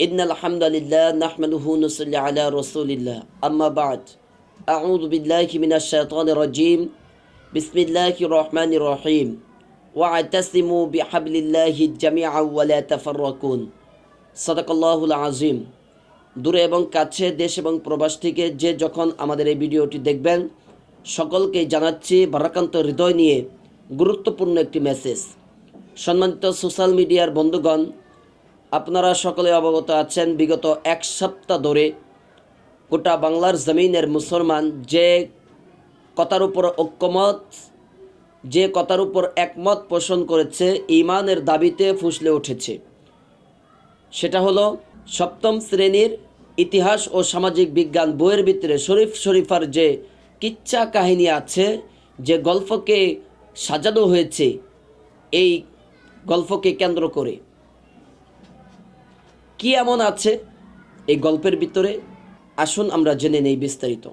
إن الحمد لله نحمده ونصلي على رسول الله أما بعد أعوذ بالله من الشيطان الرجيم بسم الله الرحمن الرحيم واعتصموا بحبل الله جميعا ولا تفرقون صدق الله العظيم দূরে এবং কাছে দেশ এবং প্রবাস থেকে যে যখন আমাদের এই ভিডিওটি দেখবেন সকলকে জানাচ্ছি বারাকান্ত হৃদয় নিয়ে গুরুত্বপূর্ণ একটি মেসেজ সম্মানিত সোশ্যাল মিডিয়ার বন্ধুগণ আপনারা সকলে অবগত আছেন, বিগত এক সপ্তাহ ধরে গোটা বাংলার জমিনের মুসলমান যে কথার উপর ঐক্যমত, যে কথার উপর একমত পোষণ করেছে ইমানের দাবিতে ফুসলে উঠেছে। সেটা হলো, সপ্তম শ্রেণির ইতিহাস ও সামাজিক বিজ্ঞান বইয়ের ভিতরে শরীফ শরীফার যে কিচ্ছা কাহিনী আছে, যে গল্পকে সাজানো হয়েছে, এই গল্পকে কেন্দ্র করে। কি এমন আছে? এই গল্পের ভিতরে আসুন আমরা জেনে নেই বিস্তারিত।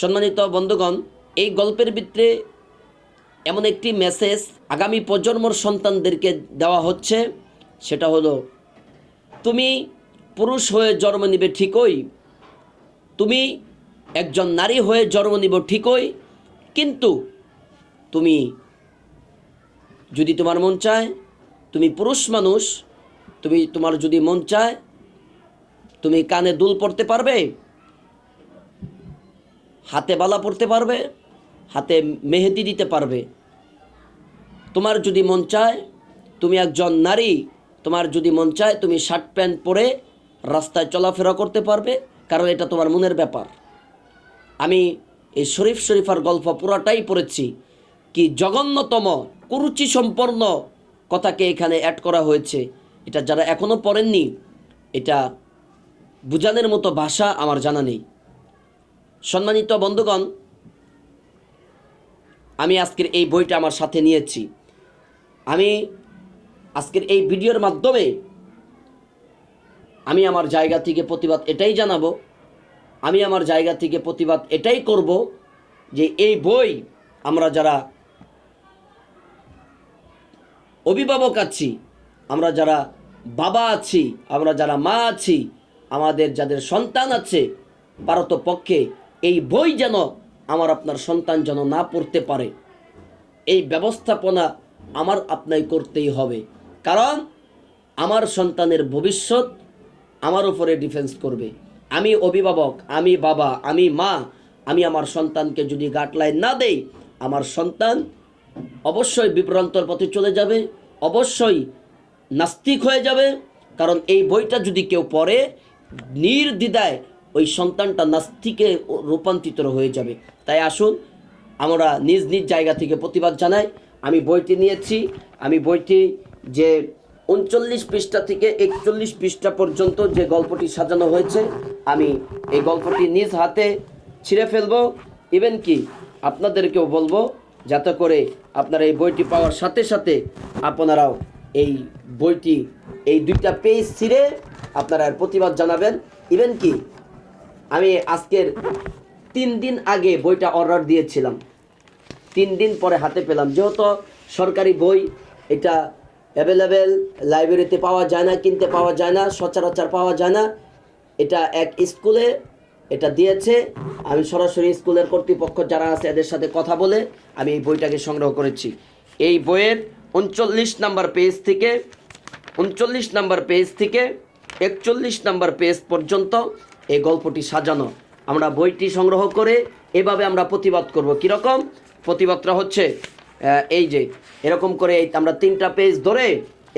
সম্মানিত বন্ধুগণ, এই গল্পের ভিতরে এমন একটি মেসেজ আগামী প্রজন্মর সন্তানদেরকে দেওয়া হচ্ছে। সেটা হলো, তুমি পুরুষ হয়ে জন্ম নিবে ঠিকই, তুমি একজন নারী হয়ে জন্ম নিব ঠিকই, কিন্তু তুমি যদি তোমার মন চায়, তুমি পুরুষ মানুষ তুমি তোমার যদি মন চায়, তুমি কানে দুল পড়তে পারবে, হাতে বালা পড়তে পারবে, হাতে মেহেদি দিতে পারবে। তোমার যদি মন চায়, তুমি একজন নারী, তোমার যদি মন চায়, তুমি শার্ট প্যান্ট পরে রাস্তায় চলাফেরা করতে পারবে, কারণ এটা তোমার মনের ব্যাপার। আমি এই শরীফ শরীফার গল্প পুরাটাই পড়েছি, কি জঘন্যতম কুরুচি সম্পন্ন কথাকে এখানে অ্যাড করা হয়েছে। এটা যারা এখনও পড়েননি, এটা বুঝানোর মতো ভাষা আমার জানা নেই। সম্মানিত বন্ধুগণ, আমি আজকের এই বইটা আমার সাথে নিয়েছি। আমি আজকের এই ভিডিওর মাধ্যমে আমি আমার জায়গা থেকে প্রতিবাদ এটাই জানাব, আমি আমার জায়গা থেকে প্রতিবাদ এটাই করব যে এই বই আমরা যারা অভিভাবক আছি, আমরা যারা বাবা আছি, আমরা যারা মা আছি, আমাদের যাদের সন্তান আছে পারত পক্ষে এই বই যেন আমার আপনার সন্তান যেন না পড়তে পারে। এই ব্যবস্থাপনা আমার আপনাই করতেই হবে। কারণ আমার সন্তানের ভবিষ্যৎ আমার উপরে ডিফেন্স করবে। আমি অভিভাবক, আমি বাবা, আমি মা, আমি আমার সন্তানকে যদি গাইডলাইন না দেই, আমার সন্তান অবশ্যই বিভ্রান্তর পথে চলে যাবে, অবশ্যই নাস্তিক হয়ে যাবে, কারণ এই বইটা যদি কেউ পড়ে, নির্দ্বিধায় ওই সন্তানটা নাস্তিকে রূপান্তরিত হয়ে যাবে। তাই আসুন, আমরা নিজ নিজ জায়গা থেকে প্রতিবাদ জানাই। আমি বইটি নিয়েছি, আমি বইটি যে উনচল্লিশ পৃষ্ঠা থেকে একচল্লিশ পৃষ্ঠা পর্যন্ত যে গল্পটি সাজানো হয়েছে, আমি এই গল্পটি নিজ হাতে ছিঁড়ে ফেলব। ইভেন কি, আপনাদেরকেও বলব, যাতে করে আপনারা এই বইটি পাওয়ার সাথে সাথে আপনারাও এই বইটি, এই দুইটা পেজ ছিঁড়ে আপনারা প্রতিবাদ জানাবেন। ইভেন কি, আমি আজকের তিন দিন আগে বইটা অর্ডার দিয়েছিলাম। তিন দিন পরে হাতে পেলাম। যেহেতু সরকারি বই, এটা অ্যাভেলেবেল লাইব্রেরিতে পাওয়া যায় না, কিনতে পাওয়া যায় না, সচরাচর পাওয়া যায় না। এটা এক স্কুলে এটা দিয়েছে। আমি সরাসরি স্কুলের কর্তৃপক্ষ যারা আছে, এদের সাথে কথা বলে আমি এই বইটাকে সংগ্রহ করেছি। এই বইয়ের উনচল্লিশ নাম্বার পেজ থেকে, উনচল্লিশ নাম্বার পেজ থেকে একচল্লিশ নাম্বার পেজ পর্যন্ত এই গল্পটি সাজানো। আমরা বইটি সংগ্রহ করে এভাবে আমরা প্রতিবাদ করব। কীরকম? প্রতিবাদটা হচ্ছে এই যে, এরকম করে এই আমরা তিনটা পেজ ধরে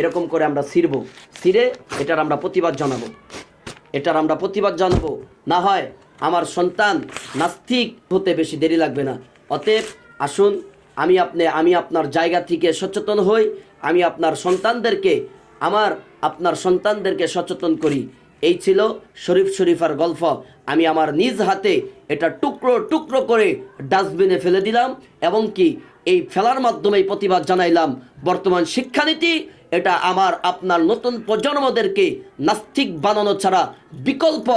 এরকম করে আমরা ছিঁড়ব। ছিঁড়ে এটার আমরা প্রতিবাদ জানাব। এটার আমরা প্রতিবাদ জানাব। না হয় আমার সন্তান নাস্তিক হতে বেশি দেরি লাগবে না। অতএব আসুন আমি আপনি, আমি আপনার জায়গা থেকে সচেতন হই, আমি আপনার সন্তানদেরকে, আমার আপনার সন্তানদেরকে সচেতন করি। এই ছিল শরীফ শরীফার গল্প। আমি আমার নিজ হাতে এটা টুকরো টুকরো করে ডাস্টবিনে ফেলে দিলাম এবং কি এই ফেলার মাধ্যমে প্রতিবাদ জানাইলাম। বর্তমান শিক্ষানীতি, এটা আমার আপনার নতুন প্রজন্মদেরকে নাস্তিক বানানো ছাড়া বিকল্প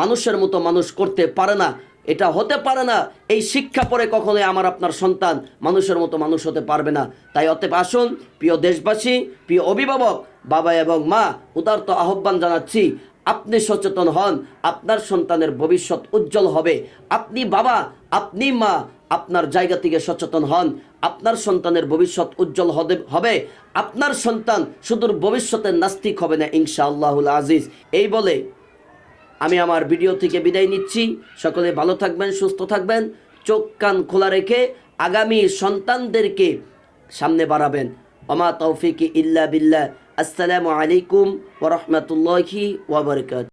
মানুষের মতো মানুষ করতে পারে না। এটা হতে পারে না, এই শিক্ষা পরে কখনোই আমার, আপনার সন্তান মানুষের মতো মানুষ হতে পারবে না। তাই অতএব আসুন, প্রিয় দেশবাসী, প্রিয় অভিভাবক, বাবা এবং মা, উদারত আহ্বান জানাচ্ছি, আপনি সচেতন হন, আপনার সন্তানের ভবিষ্যৎ উজ্জ্বল হবে। আপনি বাবা, আপনি মা, আপনার জায়গা থেকে সচেতন হন, আপনার সন্তানের ভবিষ্যৎ উজ্জ্বল হবে। আপনার সন্তান সুদূর ভবিষ্যতের নাস্তিক হবে না, ইনশাআল্লাহুল আজিজ। এই বলে আমি আমার ভিডিও থেকে বিদায় নিচ্ছি। সকলে ভালো থাকবেন, সুস্থ থাকবেন। চোখ, কান খোলা রেখে আগামী সন্তানদেরকে সামনে বাড়াবেন। অমা তৌফিক ইল্লা বিল্লা আসসালামু আলাইকুম ওরহমতুল্লাহি ওবরকাত